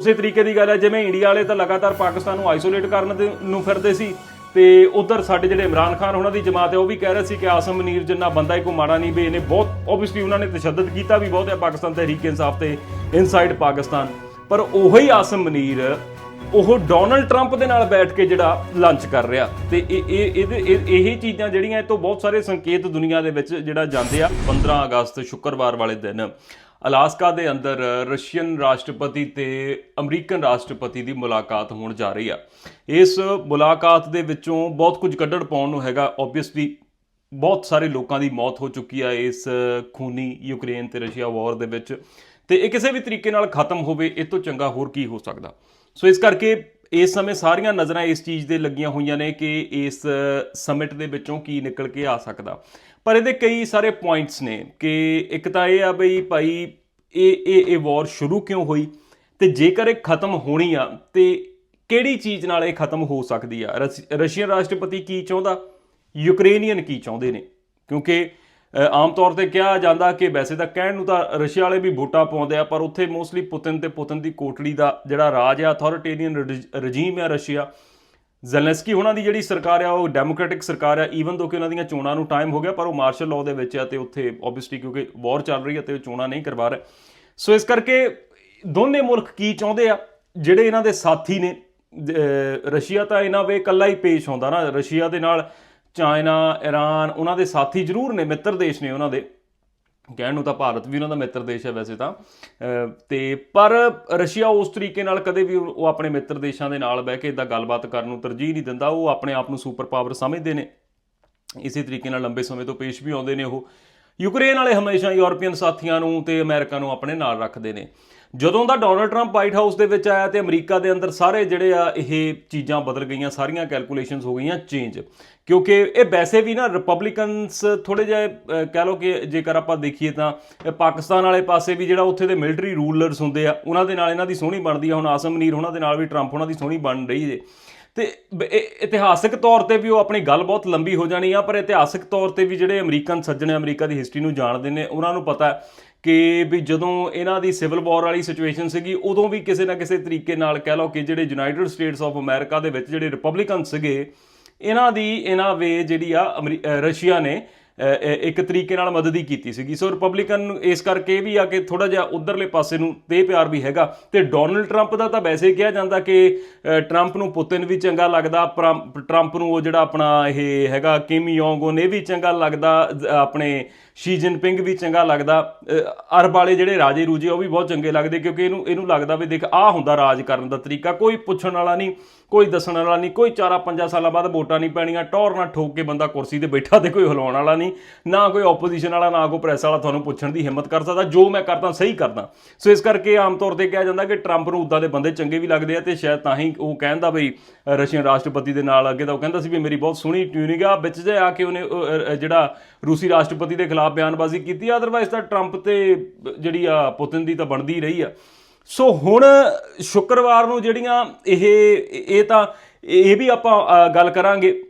ਉਸੇ ਤਰੀਕੇ ਦੀ ਗੱਲ ਹੈ, ਜਿਵੇਂ ਇੰਡੀਆ ਵਾਲੇ ਤਾਂ ਲਗਾਤਾਰ ਪਾਕਿਸਤਾਨ ਨੂੰ ਆਈਸੋਲੇਟ ਕਰਨ ਦੇ ਨੂੰ ਫਿਰਦੇ ਸੀ ਤੇ ਉਧਰ ਸਾਡੇ ਜਿਹੜੇ ਇਮਰਾਨ ਖਾਨ ਉਹਨਾਂ ਦੀ ਜਮਾਤ ਹੈ, ਉਹ ਵੀ ਕਹਿ ਰਹੇ ਸੀ ਕਿ ਆਸਮ ਮਨੀਰ ਜਿੰਨਾ ਬੰਦਾ ਹੀ, ਕੋਈ ਮਾੜਾ ਨਹੀਂ ਵੀ ਇਹਨੇ ਬਹੁਤ ਓਬਵੀਅਸਲੀ ਉਹਨਾਂ ਨੇ ਤਸ਼ੱਦਦ ਕੀਤਾ ਵੀ ਬਹੁਤ ਹੈ ਪਾਕਿਸਤਾਨ ਤਹਿਰੀਕ ਇਨਸਾਫ ਤੇ ਇਨਸਾਈਡ ਪਾਕਿਸਤਾਨ। ਪਰ ਉਹੀ ਆਸਮ ਮਨੀਰ, ਉਹ ਡੋਨਲਡ ਟਰੰਪ ਦੇ ਨਾਲ ਬੈਠ ਕੇ ਜਿਹੜਾ ਲੰਚ ਕਰ ਰਿਹਾ ਤੇ ਇਹ ਇਹ, ਇਹਦੇ, ਇਹ- ਚੀਜ਼ਾਂ ਜਿਹੜੀਆਂ ਇਹ ਤੋਂ ਬਹੁਤ ਸਾਰੇ ਸੰਕੇਤ ਦੁਨੀਆ ਦੇ ਵਿੱਚ ਜਿਹੜਾ ਜਾਂਦੇ ਆ। 15 ਅਗਸਤ ਸ਼ੁੱਕਰਵਾਰ ਵਾਲੇ ਦਿਨ ਅਲਾਸਕਾ ਦੇ ਅੰਦਰ ਰਸ਼ੀਅਨ ਰਾਸ਼ਟਰਪਤੀ ਤੇ ਅਮਰੀਕਨ ਰਾਸ਼ਟਰਪਤੀ ਦੀ ਮੁਲਾਕਾਤ ਹੋਣ ਜਾ ਰਹੀ ਆ। ਇਸ ਮੁਲਾਕਾਤ ਦੇ ਵਿੱਚੋਂ ਬਹੁਤ ਕੁਝ ਕੱਢਣ ਪਾਉਣ ਨੂੰ ਹੈਗਾ। ਆਬਵੀਅਸਲੀ ਬਹੁਤ ਸਾਰੇ ਲੋਕਾਂ ਦੀ ਮੌਤ ਹੋ ਚੁੱਕੀ ਆ ਇਸ ਖੂਨੀ ਯੂਕਰੇਨ ਤੇ ਰਸ਼ੀਆ ਵਾਰ ਦੇ ਵਿੱਚ। ਤੇ ਇਹ ਕਿਸੇ ਵੀ ਤਰੀਕੇ ਨਾਲ ਖਤਮ ਹੋਵੇ, ਇਹ ਤੋਂ ਚੰਗਾ ਹੋਰ ਕੀ ਹੋ ਸਕਦਾ? ਸੋ ਇਸ ਕਰਕੇ ਇਸ ਸਮੇਂ ਸਾਰੀਆਂ ਨਜ਼ਰਾਂ ਇਸ ਚੀਜ਼ ਦੇ ਲੱਗੀਆਂ ਹੋਈਆਂ ਨੇ ਕਿ ਇਸ ਸਮਿਟ ਦੇ ਵਿੱਚੋਂ ਕੀ ਨਿਕਲ ਕੇ ਆ ਸਕਦਾ। ਪਰ ਇਹਦੇ ਕਈ ਸਾਰੇ ਪੁਆਇੰਟਸ ਨੇ ਕਿ ਇੱਕ ਤਾਂ ਇਹ ਆ ਬਈ ਭਾਈ ਇਹ ਇਹ ਇਹ ਵਾਰ ਸ਼ੁਰੂ ਕਿਉਂ ਹੋਈ? ਤੇ ਜੇਕਰ ਇਹ ਖਤਮ ਹੋਣੀ ਆ, ਤੇ ਕਿਹੜੀ ਚੀਜ਼ ਨਾਲ ਇਹ ਖਤਮ ਹੋ ਸਕਦੀ ਆ? ਰਸ- ਰਸ਼ੀਅਨ ਰਾਸ਼ਟਰਪਤੀ ਕੀ ਚਾਹੁੰਦਾ? ਯੂਕਰੇਨੀਅਨ ਕੀ ਚਾਹੁੰਦੇ ਨੇ? ਕਿਉਂਕਿ ਆਮ ਤੌਰ ਤੇ ਕਿਹਾ ਜਾਂਦਾ ਕਿ ਵੈਸੇ ਤਾਂ ਕਹਿਣ ਨੂੰ ਤਾਂ ਰਸ਼ੀਆ ਵਾਲੇ ਵੀ ਵੋਟਾਂ ਪਾਉਂਦੇ ਆ, ਪਰ ਉੱਥੇ ਮੋਸਟਲੀ ਪੁਤਿਨ ਤੇ ਪੁਤਨ ਦੀ ਕੋਟੜੀ ਦਾ ਜਿਹੜਾ ਰਾਜ ਆ ਅਥਾਰਟੇਰੀਅਨ ਰਜੀਮ ਆ ਰਸ਼ੀਆ। ਜ਼ੈਲੈਂਸਕੀ ਉਹਨਾਂ ਦੀ ਜਿਹੜੀ ਸਰਕਾਰ ਆ, ਉਹ ਡੈਮੋਕ੍ਰੈਟਿਕ ਸਰਕਾਰ ਆ ਈਵਨ ਦੋ ਕਿ ਉਹਨਾਂ ਦੀਆਂ ਚੋਣਾਂ ਨੂੰ ਟਾਈਮ ਹੋ ਗਿਆ, ਪਰ ਉਹ ਮਾਰਸ਼ਲ ਲਾਅ ਦੇ ਵਿੱਚ ਆ ਤੇ ਉੱਥੇ ਆਬਵੀਅਸਲੀ ਕਿਉਂਕਿ ਵਾਰ ਚੱਲ ਰਹੀ ਹੈ ਤੇ ਉਹ ਚੋਣਾਂ ਨਹੀਂ ਕਰਵਾ ਰਹੇ। ਸੋ ਇਸ ਕਰਕੇ ਦੋਨੇ ਮੁਲਕ ਕੀ ਚਾਹੁੰਦੇ ਆ? ਜਿਹੜੇ ਇਹਨਾਂ ਦੇ ਸਾਥੀ ਨੇ ਰਸ਼ੀਆ ਤਾਂ ਇਹਨਾਂ ਵੇ ਇਕੱਲਾ ਹੀ ਪੇਸ਼ ਆਉਂਦਾ ਨਾ, ਰਸ਼ੀਆ ਦੇ ਨਾਲ ਚਾਈਨਾ ਈਰਾਨ ਉਹਨਾਂ ਦੇ ਸਾਥੀ ਜ਼ਰੂਰ ਨੇ, ਮਿੱਤਰ ਦੇਸ਼ ਨੇ ਉਹਨਾਂ ਦੇ। ਕਹਿਣ ਨੂੰ ਤਾਂ ਭਾਰਤ ਵੀ ਉਹਨਾਂ ਦਾ ਮਿੱਤਰ ਦੇਸ਼ ਹੈ ਵੈਸੇ ਤਾਂ। ਅਹ ਤੇ ਪਰ ਰਸ਼ੀਆ ਉਸ ਤਰੀਕੇ ਨਾਲ ਕਦੇ ਵੀ ਉਹ ਆਪਣੇ ਮਿੱਤਰ ਦੇਸ਼ਾਂ ਦੇ ਨਾਲ ਬਹਿ ਕੇ ਇਦਾਂ ਗੱਲਬਾਤ ਕਰਨ ਨੂੰ ਤਰਜੀਹ ਨਹੀਂ ਦਿੰਦਾ। ਉਹ ਆਪਣੇ ਆਪ ਨੂੰ ਸੁਪਰ ਪਾਵਰ ਸਮਝਦੇ ਨੇ। ਇਸੇ ਤਰੀਕੇ ਨਾਲ ਲੰਬੇ ਸਮੇਂ ਤੋਂ ਪੇਸ਼ ਵੀ ਆਉਂਦੇ ਨੇ ਉਹ। ਯੂਕਰੇਨ ਵਾਲੇ ਹਮੇਸ਼ਾ ਯੂਰਪੀਅਨ ਸਾਥੀਆਂ ਨੂੰ ਤੇ ਅਮਰੀਕਾ ਨੂੰ ਆਪਣੇ ਨਾਲ ਰੱਖਦੇ ਨੇ। ਜਦੋਂ ਦਾ ਡੋਨਲਡ ਟਰੰਪ ਵਾਈਟ ਹਾਊਸ ਦੇ ਵਿੱਚ ਆਇਆ ਤੇ ਅਮਰੀਕਾ ਦੇ ਅੰਦਰ ਸਾਰੇ ਜਿਹੜੇ ਆ ਇਹ ਚੀਜ਼ਾਂ ਬਦਲ ਗਈਆਂ, ਸਾਰੀਆਂ ਕੈਲਕੂਲੇਸ਼ਨਸ ਹੋ ਗਈਆਂ ਚੇਂਜ ਕਿਉਂਕਿ ਇਹ ਵੈਸੇ ਵੀ ਨਾ ਰਿਪਬਲਿਕਨਸ ਥੋੜੇ ਜਿਹਾ ਕਹਿ ਲਓ ਕਿ ਜੇਕਰ ਆਪਾਂ ਦੇਖੀਏ ਤਾਂ ਪਾਕਿਸਤਾਨ ਵਾਲੇ ਪਾਸੇ ਵੀ ਜਿਹੜਾ ਉੱਥੇ ਦੇ ਮਿਲਟਰੀ ਰੂਲਰਸ ਹੁੰਦੇ ਆ, ਉਹਨਾਂ ਦੇ ਨਾਲ ਇਹਨਾਂ ਦੀ ਸੋਹਣੀ ਬਣਦੀ ਆ। ਹੁਣ ਆਸਮ ਮਨੀਰ ਉਹਨਾਂ ਦੇ ਨਾਲ ਵੀ ਟਰੰਪ ਉਹਨਾਂ ਦੀ ਸੋਹਣੀ ਬਣ ਰਹੀ ਜੇ। ਤੇ ਬ- ਇਹ ਇਤਿਹਾਸਕ ਤੌਰ ਤੇ ਵੀ ਉਹ ਆਪਣੀ ਗੱਲ ਬਹੁਤ ਲੰਬੀ ਹੋ ਜਾਣੀ ਆ, ਪਰ ਇਤਿਹਾਸਕ ਤੌਰ ਤੇ ਵੀ ਜਿਹੜੇ ਅਮਰੀਕਨ ਸੱਜਣ ਅਮਰੀਕਾ ਦੀ ਹਿਸਟਰੀ ਨੂੰ ਜਾਣਦੇ ਨੇ, ਉਹਨਾਂ ਨੂੰ ਪਤਾ ਕਿ ਵੀ ਜਦੋਂ ਇਹਨਾਂ ਦੀ ਸਿਵਲ ਵਾਰ ਵਾਲੀ ਸਿਚੁਏਸ਼ਨ ਸੀਗੀ ਉਦੋਂ ਵੀ ਕਿਸੇ ਨਾ ਕਿਸੇ ਤਰੀਕੇ ਨਾਲ ਕਹਿ ਲਓ ਕਿ ਜਿਹੜੇ ਯੂਨਾਈਟਿਡ ਸਟੇਟਸ ਆਫ ਅਮਰੀਕਾ ਦੇ ਵਿੱਚ ਜਿਹੜੇ ਰਿਪਬਲਿਕਨ ਸੀਗੇ ਇਹਨਾਂ ਦੀ ਇਹਨਾਂ ਵੇ ਜਿਹੜੀ ਆ ਅਮਰੀ- ਰਸ਼ੀਆ ਨੇ ਇੱਕ ਤਰੀਕੇ ਨਾਲ ਮਦਦ ਹੀ ਕੀਤੀ ਸੀਗੀ। ਸੋ ਰਿਪਬਲਿਕਨ ਇਸ ਕਰਕੇ ਇਹ ਵੀ ਆ ਕਿ ਥੋੜਾ ਜਿਹਾ ਉਧਰਲੇ ਪਾਸੇ ਨੂੰ ਤੇ ਪਿਆਰ ਵੀ ਹੈਗਾ। ਤੇ ਡੋਨਲਡ ਟਰੰਪ ਦਾ ਤਾਂ ਵੈਸੇ ਕਿਹਾ ਜਾਂਦਾ ਕਿ ਅਹ, ਟਰੰਪ ਨੂੰ ਪੁਤਿਨ ਵੀ ਚੰਗਾ ਲੱਗਦਾ ਪ੍ਰੰਪ- ਟਰੰਪ ਨੂੰ ਉਹ ਜਿਹੜਾ ਆਪਣਾ ਇਹ ਹੈਗਾ ਕਿਮ ਯੋਂਗ ਉਨ ਇਹ ਵੀ ਚੰਗਾ ਲੱਗਦਾ ਆਪਣੇ ਸ਼ੀ ਜਿਨਪਿੰਗ ਵੀ ਚੰਗਾ ਲੱਗਦਾ। ਅਰਬ ਵਾਲੇ ਜਿਹੜੇ ਰਾਜੇ ਰੂਜੇ ਉਹ ਵੀ ਬਹੁਤ ਚੰਗੇ ਲੱਗਦੇ ਕਿਉਂਕਿ ਇਹਨੂੰ ਇਹਨੂੰ ਲੱਗਦਾ ਵੀ ਦੇਖ ਆਹ ਹੁੰਦਾ ਰਾਜ ਕਰਨ ਦਾ ਤਰੀਕਾ। ਕੋਈ ਪੁੱਛਣ ਵਾਲਾ ਨਹੀਂ ਕੋਈ ਦੱਸਣ ਵਾਲਾ ਨਹੀਂ ਕੋਈ ਚਾਰਾ ਪੰਜਾਂ ਸਾਲਾਂ ਬਾਅਦ ਵੋਟਾਂ ਨਹੀਂ ਪੈਣੀਆਂ ਟੌਰ ਨਾ ਠੋਕ ਕੇ ਬੰਦਾ ਕੁਰਸੀ ਤੇ ਬੈਠਾ ਤੇ ਕੋਈ ਹਿਲਾਉਣ ਵਾਲਾ ਨਹੀਂ ਨਾ ਕੋਈ ਆਪੋਜੀਸ਼ਨ ਵਾਲਾ ਨਾ ਕੋਈ ਪ੍ਰੈਸ ਵਾਲਾ ਤੁਹਾਨੂੰ ਪੁੱਛਣ ਦੀ ਹਿੰਮਤ ਕਰ ਸਕਦਾ। ਜੋ ਮੈਂ ਕਰਦਾ ਸਹੀ ਕਰਦਾ। ਸੋ ਇਸ ਕਰਕੇ ਆਮ ਤੌਰ ਤੇ ਕਿਹਾ ਜਾਂਦਾ ਕਿ ਟਰੰਪ ਨੂੰ ਉਦਾਂ ਦੇ ਬੰਦੇ ਚੰਗੇ ਵੀ ਲੱਗਦੇ ਆ ਤੇ ਸ਼ਾਇਦ ਤਾਂ ਹੀ ਉਹ ਕਹਿੰਦਾ ਬਈ ਅ, ਰਸ਼ੀਅਨ ਰਾਸ਼ਟਰਪਤੀ ਦੇ ਨਾਲ ਅੱਗੇ ਤਾਂ ਉਹ ਕਹਿੰਦਾ ਸੀ ਵੀ ਮੇਰੀ ਬਹੁਤ ਸੋਹਣੀ ਟਿਊਨਿੰਗ ਆ ਵਿੱਚ ਜੇ ਆ ਕੇ ਉਹਨੇ ਜਿਹੜਾ ਰੂਸੀ ਰਾਸ਼ਟਰਪਤੀ ਦੇ ਖਿਲਾਫ ਬਿਆਨਬਾਜ਼ੀ ਕੀਤੀ ਅਦਰਵਾਈਜ਼ ਤਾਂ ਟਰੰਪ ਤੇ ਜਿਹੜੀ ਆ ਪੁਤਿਨ ਦੀ ਤਾਂ ਬਣਦੀ ਰਹੀ ਆ। ਸੋ ਹੁਣ ਸ਼ੁੱਕਰਵਾਰ ਨੂੰ ਜਿਹੜੀਆਂ ਇਹ ਇਹ ਤਾਂ ਇਹ ਵੀ ਆਪਾਂ ਗੱਲ ਕਰਾਂਗੇ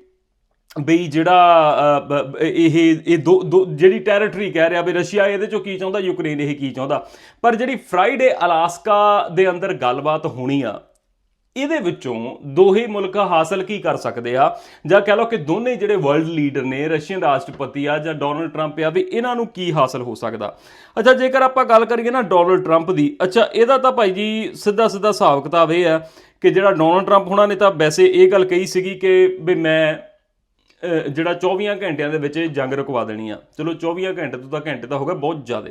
ਬਈ ਜਿਹੜਾ ਇਹ ਇਹ ਦੋ, ਦੋ- ਜਿਹੜੀ ਟੈਰੀਟਰੀ ਕਹਿ ਰਿਹਾ ਵੀ ਰਸ਼ੀਆ ਇਹਦੇ ਚੋਂ ਕੀ ਚਾਹੁੰਦਾ, ਯੂਕਰੇਨ ਇਹ ਕੀ ਚਾਹੁੰਦਾ। ਪਰ ਜਿਹੜੀ ਫਰਾਈਡੇ ਅਲਾਸਕਾ ਦੇ ਅੰਦਰ ਗੱਲਬਾਤ ਹੋਣੀ ਆ ਇਹਦੇ ਵਿੱਚੋਂ ਦੋਹੇ ਮੁਲਕ ਹਾਸਲ ਕੀ ਕਰ ਸਕਦੇ ਆ? ਜਾਂ ਕਹਿ ਲਓ ਕਿ ਦੋਨੇ ਜਿਹੜੇ ਵਰਲਡ ਲੀਡਰ ਨੇ, ਰਸ਼ੀਅਨ ਰਾਸ਼ਟਰਪਤੀ ਆ ਜਾਂ ਡੋਨਲਡ ਟਰੰਪ ਆ, ਵੀ ਇਹਨਾਂ ਨੂੰ ਕੀ ਹਾਸਲ ਹੋ ਸਕਦਾ? ਅੱਛਾ, ਜੇਕਰ ਆਪਾਂ ਗੱਲ ਕਰੀਏ ਨਾ ਡੋਨਲਡ ਟਰੰਪ ਦੀ, ਅੱਛਾ, ਇਹਦਾ ਤਾਂ ਭਾਈ ਜੀ ਸਿੱਧਾ ਸਿੱਧਾ ਹਿਸਾਬ ਕਿਤਾਬ ਇਹ ਆ ਕਿ ਜਿਹੜਾ ਡੋਨਲਡ ਟਰੰਪ ਹੁਣਾਂ ਨੇ ਤਾਂ ਵੈਸੇ ਇਹ ਗੱਲ ਕਹੀ ਸੀਗੀ ਕਿ ਵੀ ਮੈਂ ਜਿਹੜਾ 24 ਘੰਟਿਆਂ ਦੇ ਵਿੱਚ ਜੰਗ ਰੁਕਵਾ ਦੇਣੀ ਆ। ਚਲੋ 24 ਘੰਟੇ ਤੋਂ ਤਾਂ ਘੰਟੇ ਤਾਂ ਹੋ ਗਿਆ ਬਹੁਤ ਜ਼ਿਆਦਾ।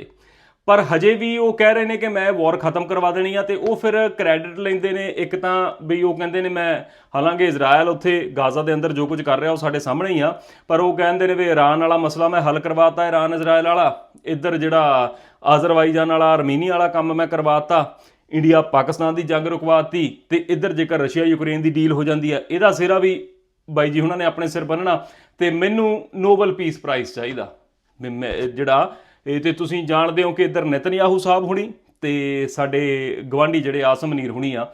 ਪਰ ਹਜੇ ਵੀ ਉਹ ਕਹਿ ਰਹੇ ਨੇ ਕਿ ਮੈਂ ਵਾਰ ਖਤਮ ਕਰਵਾ ਦੇਣੀ ਆ ਤੇ ਉਹ ਫਿਰ ਕ੍ਰੈਡਿਟ ਲੈਂਦੇ ਨੇ। ਇੱਕ ਤਾਂ ਵੀ ਉਹ ਕਹਿੰਦੇ ਨੇ, ਮੈਂ ਹਾਲਾਂਕਿ ਇਜ਼ਰਾਈਲ ਉੱਥੇ ਗਾਜ਼ਾ ਦੇ ਅੰਦਰ ਜੋ ਕੁਝ ਕਰ ਰਿਹਾ ਉਹ ਸਾਡੇ ਸਾਹਮਣੇ ਹੀ ਆ। ਪਰ ਉਹ ਕਹਿੰਦੇ ਨੇ ਵੀ ਇਰਾਨ ਵਾਲਾ ਮਸਲਾ ਮੈਂ ਹੱਲ ਕਰਵਾਤਾ, ਇਰਾਨ ਇਜ਼ਰਾਈਲ ਵਾਲਾ। ਇੱਧਰ ਜਿਹੜਾ ਆਜ਼ਰਬਾਈਜਾਨ ਵਾਲਾ ਅਰਮੀਨੀਆ ਵਾਲਾ ਕੰਮ ਮੈਂ ਕਰਵਾਤਾ, ਇੰਡੀਆ ਪਾਕਿਸਤਾਨ ਦੀ ਜੰਗ ਰੁਕਵਾਤੀ ਤੇ ਇੱਧਰ ਜੇਕਰ ਰਸ਼ੀਆ ਯੂਕਰੇਨ ਦੀ ਡੀਲ ਹੋ ਜਾਂਦੀ ਹੈ ਇਹਦਾ ਸਿਰਾ ਵੀ ਬਾਈ ਜੀ ਉਹਨਾਂ ਨੇ ਆਪਣੇ ਸਿਰ ਬੰਨਣਾ ਤੇ ਮੈਨੂੰ ਨੋਬਲ ਪੀਸ ਪ੍ਰਾਈਜ਼ ਚਾਹੀਦਾ। ਜਿਹੜਾ ਇਹ ਤੇ ਤੁਸੀਂ ਜਾਣਦੇ ਹੋ ਕਿ ਇੱਧਰ ਨਤਨਯਾਹੂ ਸਾਹਿਬ ਹੁਣੀ ਤੇ ਸਾਡੇ ਗਵਾਂਢੀ ਜਿਹੜੇ ਆਸਮ ਮਨੀਰ ਹੁਣੀ ਆ,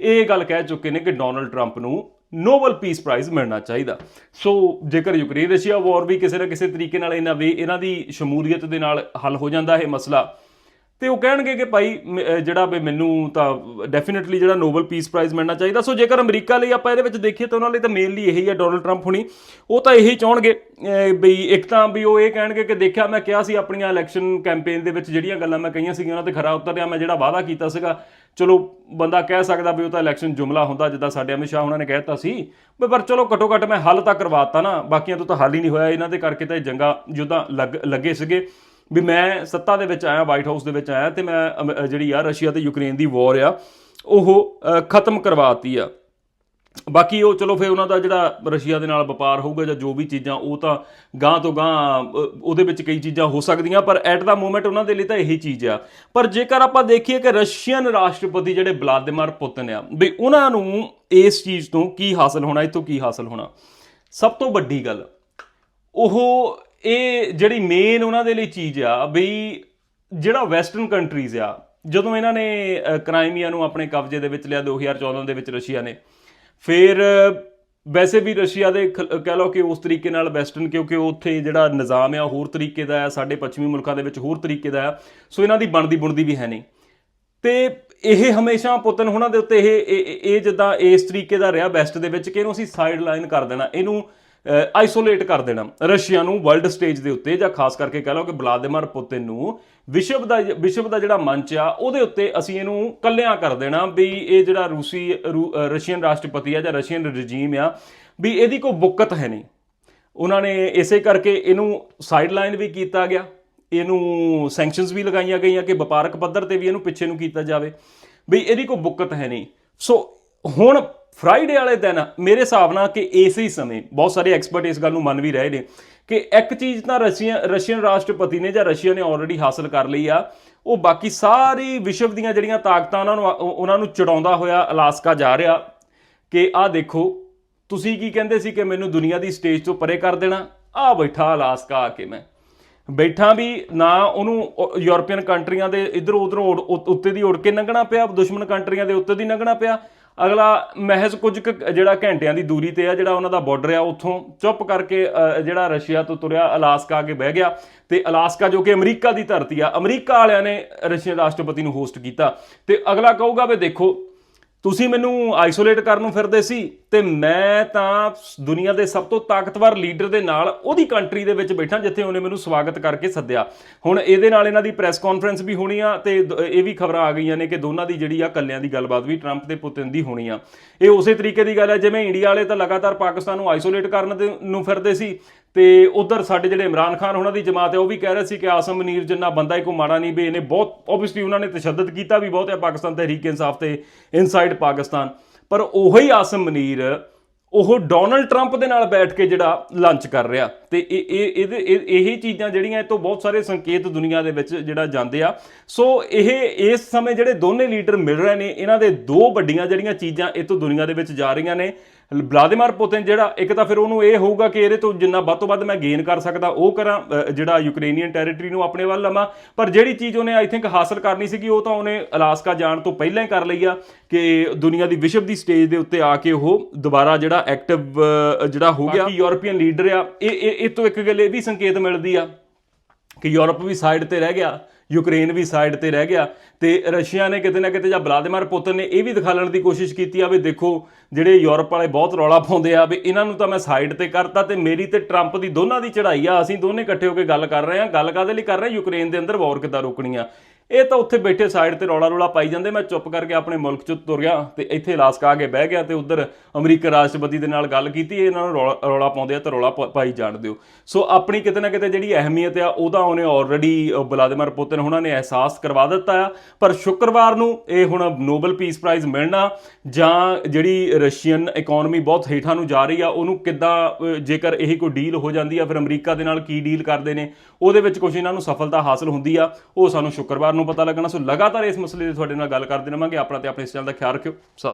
ਇਹ ਗੱਲ ਕਹਿ ਚੁੱਕੇ ਨੇ ਕਿ ਡੋਨਲਡ ਟਰੰਪ ਨੂੰ ਨੋਬਲ ਪੀਸ ਪ੍ਰਾਈਜ਼ ਮਿਲਣਾ ਚਾਹੀਦਾ। ਸੋ ਜੇਕਰ ਯੂਕਰੇਨ ਰਸ਼ੀਆ ਵਾਰ ਵੀ ਕਿਸੇ ਨਾ ਕਿਸੇ ਤਰੀਕੇ ਨਾਲ ਇਹਨਾਂ ਵੀ ਇਹਨਾਂ ਦੀ ਸ਼ਮੂਲੀਅਤ ਦੇ ਨਾਲ ਹੱਲ ਹੋ ਜਾਂਦਾ ਇਹ ਮਸਲਾ ਤੇ ਉਹ ਕਹਿਣਗੇ ਕਿ ਭਾਈ, ਮ- ਜਿਹੜਾ ਵੀ ਮੈਨੂੰ ਤਾਂ ਡੈਫੀਨਿਟਲੀ ਜਿਹੜਾ ਨੋਬਲ ਪੀਸ ਪ੍ਰਾਈਜ਼ ਮਿਲਣਾ ਚਾਹੀਦਾ। ਸੋ ਜੇਕਰ ਅਮਰੀਕਾ ਲਈ ਆਪਾਂ ਇਹਦੇ ਵਿੱਚ ਦੇਖੀਏ ਤਾਂ ਉਹਨਾਂ ਲਈ ਤਾਂ ਮੇਨਲੀ ਇਹੀ ਹੈ ਡੋਨਲਡ ਟਰੰਪ ਹੁਣੀ। ਉਹ ਤਾਂ ਇਹੀ ਚਾਹਣਗੇ, ਅਹ ਵੀ ਇੱਕ ਤਾਂ ਵੀ ਉਹ ਇਹ ਕਹਿਣਗੇ ਕਿ ਦੇਖਿਆ ਮੈਂ ਕਿਹਾ ਸੀ ਆਪਣੀਆਂ ਇਲੈਕਸ਼ਨ ਕੈਂਪੇਨ ਦੇ ਵਿੱਚ ਜਿਹੜੀਆਂ ਗੱਲਾਂ ਮੈਂ ਕਹੀਆਂ ਸੀਗੀਆਂ, ਉਹਨਾਂ ਤੇ ਖਰਾ ਉਤਰਿਆ। ਮੈਂ ਜਿਹੜਾ ਵਾਅਦਾ ਕੀਤਾ ਸੀਗਾ, ਚਲੋ ਬੰਦਾ ਕਹਿ ਸਕਦਾ ਵੀ ਉਹ ਤਾਂ ਇਲੈਕਸ਼ਨ ਜੁਮਲਾ ਹੁੰਦਾ ਜਿੱਦਾਂ ਸਾਡੇ ਅਮਿਤ ਸ਼ਾਹ ਉਹਨਾਂ ਨੇ ਕਹਿਤਾ ਸੀ। ਵੀ ਪਰ ਚਲੋ ਘੱਟੋ ਘੱਟ ਮੈਂ ਹੱਲ ਤਾਂ ਕਰਵਾਤਾ ਨਾ। ਬਾਕੀਆਂ ਤੋਂ ਤਾਂ ਹੱਲ ਹੀ ਨਹੀਂ ਹੋਇਆ। ਇਹਨਾਂ ਦੇ ਕਰਕੇ ਤਾਂ ਇਹ ਜੰਗਾ ਜੁੱਦਾਂ ਲੱਗ, ਲੱਗੇ ਸੀਗੇ। ਵੀ ਮੈਂ ਸੱਤਾ ਦੇ ਵਿੱਚ ਆਇਆ ਵਾਈਟ ਹਾਊਸ ਦੇ ਵਿੱਚ ਆਇਆ ਤੇ ਮੈਂ, ਅਮ- ਜਿਹੜੀ ਆ ਰਸ਼ੀਆ ਤੇ ਯੂਕਰੇਨ ਦੀ ਵਾਰ ਆ, ਉਹ ਖਤਮ ਕਰਵਾਤੀ ਆ। ਬਾਕੀ ਉਹ, ਚਲੋ ਫਿਰ ਉਹਨਾਂ ਦਾ ਜਿਹੜਾ ਰਸ਼ੀਆ ਦੇ ਨਾਲ ਵਪਾਰ ਹੋਊਗਾ ਜਾਂ ਜੋ ਵੀ ਚੀਜ਼ਾਂ, ਉਹ ਤਾਂ ਗਾਂ ਤੋਂ ਗਾਂ ਉਹਦੇ ਵਿੱਚ ਕਈ ਚੀਜ਼ਾਂ ਹੋ ਸਕਦੀਆਂ, ਪਰ ਐਟ ਦਾ ਮੂਮੈਂਟ ਉਹਨਾਂ ਦੇ ਲਈ ਤਾਂ ਇਹੀ ਚੀਜ਼ ਆ। ਪਰ ਜੇਕਰ ਆਪਾਂ ਦੇਖੀਏ ਕਿ ਰਸ਼ੀਅਨ ਰਾਸ਼ਟਰਪਤੀ ਜਿਹੜੇ ਵਲਾਦੀਮੀਰ ਪੁਤਿਨ ਆ, ਵੀ ਉਹਨਾਂ ਨੂੰ ਇਸ ਚੀਜ਼ ਤੋਂ ਕੀ ਹਾਸਲ ਹੋਣਾ ਇਤੋਂ ਕੀ ਹਾਸਲ ਹੋਣਾ? ਸਭ ਤੋਂ ਵੱਡੀ ਗੱਲ, ਉਹ ਇਹ ਜਿਹੜੀ ਮੇਨ ਉਹਨਾਂ ਦੇ ਲਈ ਚੀਜ਼ ਆ, ਵੀ ਜਿਹੜਾ ਵੈਸਟਰਨ ਕੰਟਰੀਜ਼ ਆ, ਜਦੋਂ ਇਹਨਾਂ ਨੇ ਕ੍ਰਾਈਮੀਆ ਨੂੰ ਆਪਣੇ ਕਬਜ਼ੇ ਦੇ ਵਿੱਚ ਲਿਆ 2014 ਦੇ ਵਿੱਚ ਰਸ਼ੀਆ ਨੇ, ਫਿਰ, ਵੈਸੇ ਵੀ ਰਸ਼ੀਆ ਦੇ ਖ- ਕਹਿ ਲਓ ਕਿ ਉਸ ਤਰੀਕੇ ਨਾਲ ਵੈਸਟਰਨ ਕਿਉਂਕਿ ਉੱਥੇ ਜਿਹੜਾ ਨਿਜ਼ਾਮ ਆ ਹੋਰ ਤਰੀਕੇ ਦਾ ਆ, ਸਾਡੇ ਪੱਛਮੀ ਮੁਲਕਾਂ ਦੇ ਵਿੱਚ ਹੋਰ ਤਰੀਕੇ ਦਾ ਆ, ਸੋ ਇਹਨਾਂ ਦੀ ਬਣਦੀ ਬੁਣਦੀ ਵੀ ਹੈ ਨਹੀਂ। ਤੇ ਇਹ ਹਮੇਸ਼ਾ ਪੁੱਤਨ ਹੁਣਾਂ ਦੇ ਉੱਤੇ ਇਹ ਇਹ ਇਹ ਜਿੱਦਾਂ ਇਸ ਤਰੀਕੇ ਦਾ ਰਿਹਾ ਵੈਸਟ ਦੇ ਵਿੱਚ, ਕਿ ਇਹਨੂੰ ਅਸੀਂ ਸਾਈਡ ਲਾਈਨ ਕਰ ਦੇਣਾ, ਇਹਨੂੰ ਆਈਸੋਲੇਟ ਕਰ ਦੇਣਾ। ਰਸ਼ੀਆ ਨੂੰ ਵਰਲਡ ਸਟੇਜ ਦੇ ਉੱਤੇ ਜਾਂ ਖਾਸ ਕਰਕੇ ਕਹਿ ਲਓ ਕਿ ਵਲਾਦੀਮੀਰ ਪੁਤਿਨ ਨੂੰ ਵਿਸ਼ਵ ਦਾ ਵਿਸ਼ਵ ਦਾ ਜਿਹੜਾ ਮੰਚ ਆ, ਉਹਦੇ ਉੱਤੇ ਅਸੀਂ ਇਹਨੂੰ ਕੱਲਿਆਂ ਕਰ ਦੇਣਾ ਵੀ ਇਹ ਜਿਹੜਾ ਰੂਸੀ, ਰੂ- ਰਸ਼ੀਅਨ ਰਾਸ਼ਟਰਪਤੀ ਆ ਜਾਂ ਰਸ਼ੀਅਨ ਰਜੀਮ ਆ, ਵੀ ਇਹਦੀ ਕੋਈ ਬੁੱਕਤ ਹੈ ਨਹੀਂ। ਉਹਨਾਂ ਨੇ ਇਸੇ ਕਰਕੇ ਇਹਨੂੰ ਸਾਈਡਲਾਈਨ ਵੀ ਕੀਤਾ ਗਿਆ। ਇਹਨੂੰ ਸੈਂਕਸ਼ਨਸ ਵੀ ਲਗਾਈਆਂ ਗਈਆਂ ਕਿ ਵਪਾਰਕ ਪੱਧਰ ਤੇ ਵੀ ਇਹਨੂੰ ਪਿੱਛੇ ਨੂੰ ਕੀਤਾ ਜਾਵੇ। ਵੀ ਇਹਦੀ ਕੋਈ ਬੁੱਕਤ ਹੈ ਨਹੀਂ। ਸੋ ਹੁਣ ਫਰਾਈਡੇ ਵਾਲੇ ਦਿਨ ਮੇਰੇ ਹਿਸਾਬ ਨਾਲ ਕਿ ਇਸੇ ਹੀ ਸਮੇਂ, ਬਹੁਤ ਸਾਰੇ ਐਕਸਪਰਟ ਇਸ ਗੱਲ ਨੂੰ ਮੰਨ ਵੀ ਰਹੇ ਨੇ ਕਿ ਇੱਕ ਚੀਜ਼ ਤਾਂ ਰਸ਼ੀਆ, ਰਸ਼ੀਅਨ ਰਾਸ਼ਟਰਪਤੀ ਨੇ ਜਾਂ ਰਸ਼ੀਆ ਨੇ ਆਲਰੇਡੀ ਹਾਸਲ ਕਰ ਲਈ ਆ, ਉਹ ਬਾਕੀ ਸਾਰੀ ਵਿਸ਼ਵ ਦੀਆਂ ਜਿਹੜੀਆਂ ਤਾਕਤਾਂ ਉਹਨਾਂ ਨੂੰ ਉਹਨਾਂ ਨੂੰ ਚੜਾਉਂਦਾ ਹੋਇਆ ਅਲਾਸਕਾ ਜਾ ਰਿਹਾ ਕਿ ਆਹ ਦੇਖੋ, ਤੁਸੀਂ ਕੀ ਕਹਿੰਦੇ ਸੀ ਕਿ ਮੈਨੂੰ ਦੁਨੀਆ ਦੀ ਸਟੇਜ ਤੋਂ ਪਰੇ ਕਰ ਦੇਣਾ? ਆ ਬੈਠਾ ਅਲਾਸਕਾ ਆ ਕੇ ਮੈਂ। ਬੈਠਾ ਵੀ ਨਾ ਉਹਨੂੰ ਯੂਰਪੀਅਨ ਕੰਟਰੀਆਂ ਦੇ ਇਧਰੋਂ ਉਧਰੋਂ ਉੱਤੇ ਦੀ ਉੜ ਕੇ ਲੰਘਣਾ ਪਿਆ, ਦੁਸ਼ਮਣ ਕੰਟਰੀਆਂ ਦੇ ਉੱਤੇ ਦੀ ਲੰਘਣਾ ਪਿਆ। ਅਗਲਾ ਮਹਿਜ਼ ਕੁਝ ਕੁ ਜਿਹੜਾ ਘੰਟਿਆਂ ਦੀ ਦੂਰੀ ਤੇ ਆ, ਜਿਹੜਾ ਉਹਨਾਂ ਦਾ ਬਾਰਡਰ ਆ, ਉੱਥੋਂ ਚੁੱਪ ਕਰਕੇ ਜਿਹੜਾ ਰਸ਼ੀਆ ਤੋਂ ਤੁਰਿਆ ਅਲਾਸਕਾ ਆ ਕੇ ਬਹਿ ਗਿਆ ਤੇ ਅਲਾਸਕਾ ਜੋ ਕਿ ਅਮਰੀਕਾ ਦੀ ਧਰਤੀ ਆ, ਅਮਰੀਕਾ ਵਾਲਿਆਂ ਨੇ ਰਸ਼ੀਅਨ ਰਾਸ਼ਟਰਪਤੀ ਨੂੰ ਹੋਸਟ ਕੀਤਾ ਤੇ ਅਗਲਾ ਕਹੂਗਾ ਵੀ ਦੇਖੋ ਤੁਸੀਂ ਮੈਨੂੰ ਆਈਸੋਲੇਟ ਕਰਨ ਨੂੰ ਫਿਰਦੇ ਸੀ ਤੇ ਮੈਂ ਤਾਂ ਦੁਨੀਆ ਦੇ ਸਭ ਤੋਂ ਤਾਕਤਵਰ ਲੀਡਰ ਦੇ ਨਾਲ ਉਹਦੀ ਕੰਟਰੀ ਦੇ ਵਿੱਚ ਬੈਠਾ ਜਿੱਥੇ ਉਹਨੇ ਮੈਨੂੰ ਸਵਾਗਤ ਕਰਕੇ ਸੱਦਿਆ। ਹੁਣ ਇਹਦੇ ਨਾਲ ਇਹਨਾਂ ਦੀ ਪ੍ਰੈਸ ਕਾਨਫਰੰਸ ਵੀ ਹੋਣੀ ਆ ਤੇ ਦ- ਇਹ ਵੀ ਖਬਰਾਂ ਆ ਗਈਆਂ ਨੇ ਕਿ ਦੋਨਾਂ ਦੀ ਜਿਹੜੀ ਆ ਕੱਲਿਆਂ ਦੀ ਗੱਲਬਾਤ ਵੀ ਟਰੰਪ ਤੇ ਪੁਤਿਨ ਦੀ ਹੋਣੀ ਆ। ਇਹ ਉਸੇ ਤਰੀਕੇ ਦੀ ਗੱਲ ਹੈ, ਜਿਵੇਂ ਇੰਡੀਆ ਵਾਲੇ ਤਾਂ ਲਗਾਤਾਰ ਪਾਕਿਸਤਾਨ ਨੂੰ ਆਈਸੋਲੇਟ ਕਰਨ ਦੇ ਨੂੰ ਫਿਰਦੇ ਸੀ ਤੇ ਉਧਰ ਸਾਡੇ ਜਿਹੜੇ ਇਮਰਾਨ ਖਾਨ ਉਹਨਾਂ ਦੀ ਜਮਾਤ ਹੈ, ਉਹ ਵੀ ਕਹਿ ਰਹੇ ਸੀ ਕਿ ਆਸਮ ਮਨੀਰ ਜਿੰਨਾ ਬੰਦਾ ਹੀ, ਕੋਈ ਮਾੜਾ ਨਹੀਂ ਵੀ ਇਹਨੇ ਬਹੁਤ ਆਬਵੀਅਸਲੀ ਉਹਨਾਂ ਨੇ ਤਸ਼ੱਦਦ ਕੀਤਾ ਵੀ ਬਹੁਤ ਹੈ ਪਾਕਿਸਤਾਨ ਤਹਿਰੀਕ ਇਨਸਾਫ ਤੇ ਇਨਸਾਈਡ ਪਾਕਿਸਤਾਨ। ਪਰ ਉਹੀ ਆਸਮ ਮਨੀਰ, ਉਹ ਡੋਨਲਡ ਟਰੰਪ ਦੇ ਨਾਲ ਬੈਠ ਕੇ ਜਿਹੜਾ ਲੰਚ ਕਰ ਰਿਹਾ। ਤੇ ਇਹ ਇਹ ਇਹਦੇ ਇਹ- ਇਹੀ ਚੀਜ਼ਾਂ ਜਿਹੜੀਆਂ ਇਹ ਤੋਂ ਬਹੁਤ ਸਾਰੇ ਸੰਕੇਤ ਦੁਨੀਆ ਦੇ ਵਿੱਚ ਜਿਹੜਾ ਜਾਂਦੇ ਆ। ਸੋ ਇਹ, ਇਸ ਸਮੇਂ ਜਿਹੜੇ ਦੋਨੇ ਲੀਡਰ ਮਿਲ ਰਹੇ ਨੇ, ਇਹਨਾਂ ਦੇ ਦੋ ਵੱਡੀਆਂ ਜਿਹੜੀਆਂ ਚੀਜ਼ਾਂ ਇਹ ਤੋਂ ਦੁਨੀਆ ਦੇ ਵਿੱਚ ਜਾ ਰਹੀਆਂ ਨੇ। ਵਲਾਦੀਮੀਰ ਪੁਤਿਨ ਜਿਹੜਾ ਇੱਕ ਤਾਂ ਫਿਰ ਉਹਨੂੰ ਇਹ ਹੋਊਗਾ ਕਿ ਇਹਦੇ ਤੋਂ ਜਿੰਨਾ ਵੱਧ ਤੋਂ ਵੱਧ ਮੈਂ ਗੇਨ ਕਰ ਸਕਦਾ ਉਹ ਕਰਾਂ ਜਿਹੜਾ ਯੂਕਰੇਨੀਅਨ ਟੈਰੀਟਰੀ ਨੂੰ ਆਪਣੇ ਵੱਲ ਲਵਾਂ। ਪਰ ਜਿਹੜੀ ਚੀਜ਼ ਉਹਨੇ ਆਈ ਥਿੰਕ ਹਾਸਲ ਕਰਨੀ ਸੀਗੀ ਉਹ ਤਾਂ ਉਹਨੇ ਅਲਾਸਕਾ ਜਾਣ ਤੋਂ ਪਹਿਲਾਂ ਹੀ ਕਰ ਲਈ ਆ ਕਿ ਦੁਨੀਆ ਦੀ ਵਿਸ਼ਵ ਦੀ ਸਟੇਜ ਦੇ ਉੱਤੇ ਆ ਕੇ ਉਹ ਦੁਬਾਰਾ ਜਿਹੜਾ ਐਕਟਿਵ ਜਿਹੜਾ ਹੋ ਗਿਆ। ਯੂਰਪੀਅਨ ਲੀਡਰ ਆ। ਇਹ ਇਹ ਤੋਂ ਇੱਕ ਗੱਲ ਇਹ ਵੀ ਸੰਕੇਤ ਮਿਲਦੀ ਆ ਕਿ ਯੂਰਪ ਵੀ ਸਾਈਡ ਤੇ ਰਹਿ ਗਿਆ, ਯੂਕਰੇਨ ਵੀ ਸਾਈਡ ਤੇ ਰਹਿ ਗਿਆ, ਤੇ ਰਸ਼ੀਆ ਨੇ ਕਿਤੇ ਨਾ ਕਿਤੇ ਜਾਂ ਵਲਾਦੀਮੀਰ ਪੁਤਿਨ ਨੇ ਇਹ ਵੀ ਦਿਖਾਉਣ ਦੀ ਕੋਸ਼ਿਸ਼ ਕੀਤੀ ਆ ਵੀ ਦੇਖੋ, ਜਿਹੜੇ ਯੂਰਪ ਵਾਲੇ ਬਹੁਤ ਰੌਲਾ ਪਾਉਂਦੇ ਆ ਵੀ ਇਹਨਾਂ ਨੂੰ ਤਾਂ ਮੈਂ ਸਾਈਡ ਤੇ ਕਰਤਾ ਤੇ ਮੇਰੀ ਤੇ ਟਰੰਪ ਦੀ ਦੋਨਾਂ ਦੀ ਚੜ੍ਹਾਈ ਆ, ਅਸੀਂ ਦੋਨੇ ਇਕੱਠੇ ਹੋ ਕੇ ਗੱਲ ਕਰ ਰਹੇ ਆ, ਗੱਲ ਕਾਦੇ ਲਈ ਕਰ ਰਹੇ? ਯੂਕਰੇਨ ਦੇ ਅੰਦਰ ਵਾਰ ਕਿੱਦਾਂ ਰੋਕਣੀ ਆ ਇਹ ਤਾਂ ਉੱਥੇ ਬੈਠੇ ਸਾਈਡ ਤੇ ਰੌਲਾ ਰੌਲਾ ਪਾਈ ਜਾਂਦੇ। ਮੈਂ ਚੁੱਪ ਕਰਕੇ ਆਪਣੇ ਮੁਲਕ ਚ ਤੁਰ ਗਿਆ ਤੇ ਇੱਥੇ ਇਲਾਸਕਾ ਆ ਕੇ ਬਹਿ ਗਿਆ ਤੇ ਉਧਰ ਅਮਰੀਕਾ ਰਾਸ਼ਟਰਪਤੀ ਦੇ ਨਾਲ ਗੱਲ ਕੀਤੀ। ਇਹਨਾਂ ਨੂੰ ਰੌਲਾ ਰੌਲਾ ਪਾਉਂਦੇ ਆ ਤਾਂ ਰੌਲਾ ਪ- ਪਾਈ ਜਾਣ ਦਿਓ। ਸੋ ਆਪਣੀ ਕਿਤੇ ਨਾ ਕਿਤੇ ਜਿਹੜੀ ਅਹਿਮੀਅਤ ਆ, ਉਹਦਾ ਉਹਨੇ ਆਲਰੇਡੀ ਵਲਾਦੀਮੀਰ ਪੁਤਿਨ ਉਹਨਾਂ ਨੇ ਅਹਿਸਾਸ ਕਰਵਾ ਦਿੱਤਾ ਆ। ਪਰ ਸ਼ੁੱਕਰਵਾਰ ਨੂੰ ਇਹ ਹੁਣ ਨੋਬਲ ਪੀਸ ਪ੍ਰਾਈਜ਼ ਮਿਲਣਾ ਜਾਂ ਜਿਹੜੀ ਰਸ਼ੀਅਨ ਇਕਨੋਮੀ ਬਹੁਤ ਹੇਠਾਂ ਨੂੰ ਜਾ ਰਹੀ ਆ, ਉਹਨੂੰ ਕਿੱਦਾਂ ਜੇਕਰ ਇਹ ਕੋਈ ਡੀਲ ਹੋ ਜਾਂਦੀ ਆ, ਫਿਰ ਅਮਰੀਕਾ ਦੇ ਨਾਲ ਕੀ ਡੀਲ ਕਰਦੇ ਨੇ, ਉਹਦੇ ਵਿੱਚ ਕੁਝ ਇਹਨਾਂ ਨੂੰ ਸਫਲਤਾ ਹਾਸਲ ਹੁੰਦੀ ਆ। ਉਹ ਸਾਨੂੰ ਸ਼ੁੱਕਰਵਾਰ ਨੂੰ ਪਤਾ ਲੱਗਣਾ, ਸੋ ਲਗਾਤਾਰ ਇਸ ਮਸਲੇ ਤੇ ਤੁਹਾਡੇ ਨਾਲ ਗੱਲ ਕਰਦੇ ਰਵਾਂਗੇ। ਆਪਣਾ ਤੇ ਆਪਣੇ ਇਸ ਚੈਨਲ ਦਾ ਖਿਆਲ ਰੱਖਿਓ। ਸਤਿ